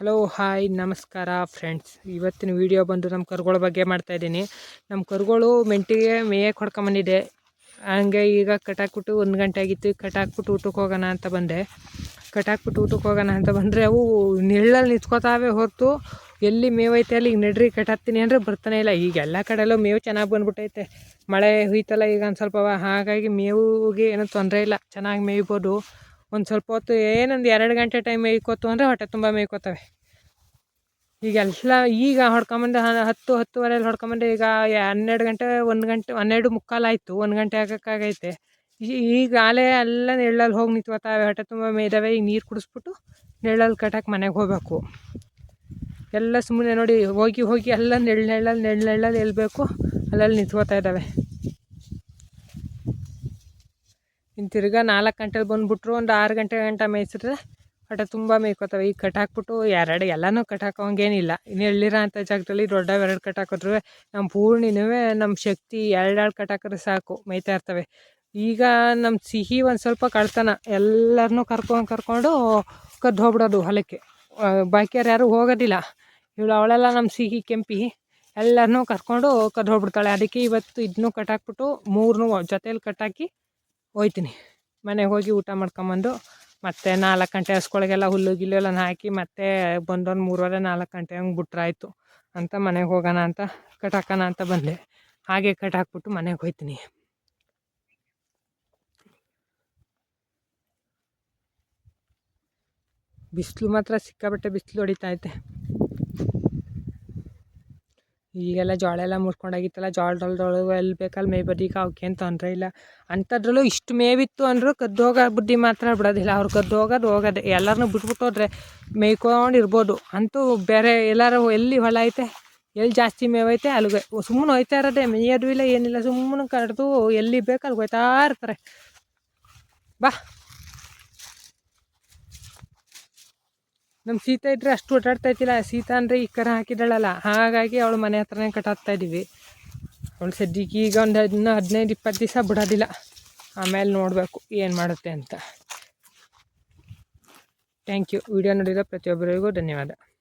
Hello hi ನಮಸ್ಕಾರ friends ಇವತ್ತಿನ video ಬಂದು ನಮ್ಮ ಕರುಗಳ ಬಗ್ಗೆ ಮಾಡ್ತಾ ಇದ್ದೀನಿ. ನಮ್ಮ ಕರುಗಳು ಮೆಂಟಿಗೆ ಮೇಯಕ್ಕೆ ಹೊಡ್ಕೊಂಬಂದಿದೆ ಹಂಗೆ ಈಗ ಕಟಾಕ್ಬಿಟ್ಟು ಒಂದು ಗಂಟೆ ಆಗಿತ್ತು. ಕಟ್ಟಾಕ್ಬಿಟ್ಟು ಊಟಕ್ಕೆ ಹೋಗೋಣ ಅಂತ ಬಂದೆ. ಕಟಾಕ್ಬಿಟ್ಟು ಊಟಕ್ಕೆ ಹೋಗೋಣ ಅಂತ ಬಂದರೆ ಅವು ನೆಳ್ಳಲ್ಲಿ ನಿಂತ್ಕೋತಾವೆ ಹೊರತು. ಎಲ್ಲಿ ಮೇವೈತೆ ಅಲ್ಲಿ ಈಗ ನಡ್ರಿ ಕಟಾಕ್ತೀನಿ ಅಂದರೆ ಬರ್ತಾನೆ ಇಲ್ಲ. ಈಗ ಎಲ್ಲ ಕಡೆಯಲ್ಲೂ ಮೇವು ಚೆನ್ನಾಗಿ ಬಂದ್ಬಿಟ್ಟೈತೆ. ಮಳೆ ಹುಯ್ತಲ್ಲ ಈಗ ಒಂದು ಸ್ವಲ್ಪ ಹಾಗಾಗಿ ಮೇವಿಗೆ ಏನೂ ತೊಂದರೆ ಇಲ್ಲ. ಚೆನ್ನಾಗಿ ಮೇಯ್ಬೋದು. ಒಂದು ಸ್ವಲ್ಪ ಹೊತ್ತು ಏನೊಂದು ಎರಡು ಗಂಟೆ ಟೈಮ್ ಮೇಯ್ಕೋತು ಅಂದರೆ ಹೊಟ್ಟೆ ತುಂಬ ಮೇಯ್ಕೋತವೆ. ಈಗೆಲ್ಲ ಈಗ ಹೊಡ್ಕೊಂಬಂದು ಹತ್ತು ಹತ್ತುವರೆಯಲ್ಲಿ ಹೊಡ್ಕೊಂಬಂದು ಈಗ ಹನ್ನೆರಡು ಗಂಟೆ, ಒಂದು ಗಂಟೆ, ಹನ್ನೆರಡು ಮುಕ್ಕಾಲಾಯಿತು ಒಂದು ಗಂಟೆ ಆಗೋಕ್ಕಾಗೈತೆ. ಈಗ ಆಲೆ ಎಲ್ಲ ನೆಳ್ಳಲ್ಲಿ ಹೋಗಿ ನಿಂತ್ಕೋತಾವೆ, ಹೊಟ್ಟೆ ತುಂಬ ಮೇಯ್ದವೆ, ಈಗ ನೀರು ಕುಡಿಸ್ಬಿಟ್ಟು ನೆಳ್ಳಲ್ಲಿ ಕಟ್ಟಕ್ಕೆ ಮನೆಗೆ ಹೋಗಬೇಕು. ಎಲ್ಲ ಸುಮ್ಮನೆ ನೋಡಿ, ಹೋಗಿ ಹೋಗಿ ಎಲ್ಲ ನೆಳ್ಳು ನೆಳ್ಳಲ್ಲಿ ನೆಳ್ಳು ನೆಳ್ಳಲ್ಲಿ ಎಲ್ಲಿ ಬೇಕು ಅಲ್ಲಲ್ಲಿ ನಿಂತ್ಕೋತಾ ಇದ್ದಾವೆ ಇನ್ನು ತಿರ್ಗಾ ನಾಲ್ಕು ಗಂಟೆಲಿ ಬಂದುಬಿಟ್ರು ಒಂದು ಆರು ಗಂಟೆ ಗಂಟೆ ಮೇಯ್ಸಿದ್ರೆ ಹೊಟ್ಟೆ ತುಂಬ ಮೇಯ್ಕೋತವೆ. ಈಗ ಕಟ್ಟಾಕ್ಬಿಟ್ಟು ಎರಡು ಎಲ್ಲನೂ ಕಟ್ಟಾಕೋಂಗೇನಿಲ್ಲ ಇನ್ನು ಎಳ್ಳಿರೋ ಅಂಥ ಜಾಗದಲ್ಲಿ ದೊಡ್ಡ ಎರಡು ಕಟ್ಟಾಕಿದ್ರು ನಮ್ಮ ಪೂರ್ಣಿನೂ ನಮ್ಮ ಶಕ್ತಿ ಎರಡೆರಡು ಕಟ್ಟಾಕಿದ್ರೆ ಸಾಕು ಮೇಯ್ತಾ ಇರ್ತವೆ. ಈಗ ನಮ್ಮ ಸಿಹಿ ಒಂದು ಸ್ವಲ್ಪ ಕಳ್ತನ. ಎಲ್ಲರನ್ನೂ ಕರ್ಕೊಂಡು ಕರ್ಕೊಂಡು ಕದ್ದು ಹೋಗ್ಬಿಡೋದು ಹೊಲಕ್ಕೆ. ಬಾಕಿಯವ್ರು ಯಾರೂ ಹೋಗೋದಿಲ್ಲ. ಇವಳು ಅವಳೆಲ್ಲ ನಮ್ಮ ಸಿಹಿ ಕೆಂಪಿ. ಎಲ್ಲರನ್ನೂ ಕರ್ಕೊಂಡು ಕದ್ದು ಹೋಗ್ಬಿಡ್ತಾಳೆ. ಅದಕ್ಕೆ ಇವತ್ತು ಇದನ್ನೂ ಕಟ್ಟಾಕ್ಬಿಟ್ಟು ಮೂರನ್ನೂ ಜೊತೇಲಿ ಕಟ್ಟಾಕಿ ಹೋಯ್ತೀನಿ. ಮನೆಗೆ ಹೋಗಿ ಊಟ ಮಾಡ್ಕೊಂಬಂದು, ಮತ್ತೆ ನಾಲ್ಕು ಗಂಟೆ ಹಸ್ಗಳಿಗೆಲ್ಲ ಹುಲ್ಲು ಗಿಲ್ಲು ಎಲ್ಲ ಹಾಕಿ, ಮತ್ತೆ ಬಂದೊಂದು ಮೂರುವರೆ ನಾಲ್ಕು ಗಂಟೆ ಹಂಗೆ ಬಿಟ್ರಾಯ್ತು ಅಂತ ಮನೆಗೆ ಹೋಗೋಣ ಅಂತ ಕಟಾಕೋಣ ಅಂತ ಬಂದೆ. ಹಾಗೆ ಕಟಾಕ್ಬಿಟ್ಟು ಮನೆಗೆ ಹೋಯ್ತೀನಿ. ಬಿಸಿಲು ಮಾತ್ರ ಸಿಕ್ಕಾಬಟ್ಟೆ ಬಿಸಿಲು ಹೊಡಿತಾ ಐತೆ. ಈಗೆಲ್ಲ ಜೋಳ ಎಲ್ಲ ಮುರ್ಕೊಂಡೋಗಿತ್ತಲ್ಲ ಜೋಳದೊಳದೊಳು ಎಲ್ಲಿ ಬೇಕಲ್ಲಿ ಮೇಯ್ಬೋದು ಈಗ ಅವಕ್ಕೇನು ತೊಂದರೆ ಇಲ್ಲ. ಅಂಥದ್ರಲ್ಲೂ ಇಷ್ಟು ಮೇವಿತ್ತು ಅಂದರೂ ಕದ್ದು ಹೋಗೋ ಬುದ್ಧಿ ಮಾತ್ರ ಬಿಡೋದಿಲ್ಲ. ಅವ್ರು ಕದ್ದು ಹೋಗೋದು ಹೋಗೋದೇ ಎಲ್ಲರನ್ನೂ ಬಿಟ್ಬಿಟ್ಟು ಹೋದ್ರೆ ಮೇಯ್ಕೊಂಡು ಇರ್ಬೋದು ಅಂತೂ ಬೇರೆ ಎಲ್ಲರೂ ಎಲ್ಲಿ ಹೊಲ ಐತೆ, ಎಲ್ಲಿ ಜಾಸ್ತಿ ಮೇವೈತೆ ಅಲ್ಲಿಗೆ ಸುಮ್ಮನೆ ಹೋಯ್ತಾ ಇರೋದೇ, ಮೇಯೋದು ಇಲ್ಲ, ಏನಿಲ್ಲ, ಸುಮ್ಮನೆ ಕರೆದು ಎಲ್ಲಿ ಬೇಕು ಅಲ್ಲಿ ಹೋಯ್ತಾ ಇರ್ತಾರೆ. ಬಾ. ನಮ್ಮ ಸೀತಾ ಇದ್ದರೆ ಅಷ್ಟು ಓಡಾಡ್ತಾ ಇದ್ದಿಲ್ಲ. ಸೀತಾ ಅಂದರೆ ಈ ಕರ ಹಾಕಿದಳಲ್ಲ ಹಾಗಾಗಿ ಅವಳು ಮನೆ ಹತ್ರನೇ ಕಟ್ಟಾಕ್ತಾ ಇದ್ದೀವಿ ಅವಳು ಸದ್ಯಕ್ಕೆ ಈಗ ಒಂದು ಇನ್ನೂ ಹದಿನೈದು, ಇಪ್ಪತ್ತು ದಿವಸ ಬಿಡೋದಿಲ್ಲ. ಆಮೇಲೆ ನೋಡಬೇಕು ಏನು ಮಾಡುತ್ತೆ ಅಂತ. ಥ್ಯಾಂಕ್ ಯು ವಿಡಿಯೋ ನೋಡಿದ ಪ್ರತಿಯೊಬ್ಬರಿಗೂ ಧನ್ಯವಾದ.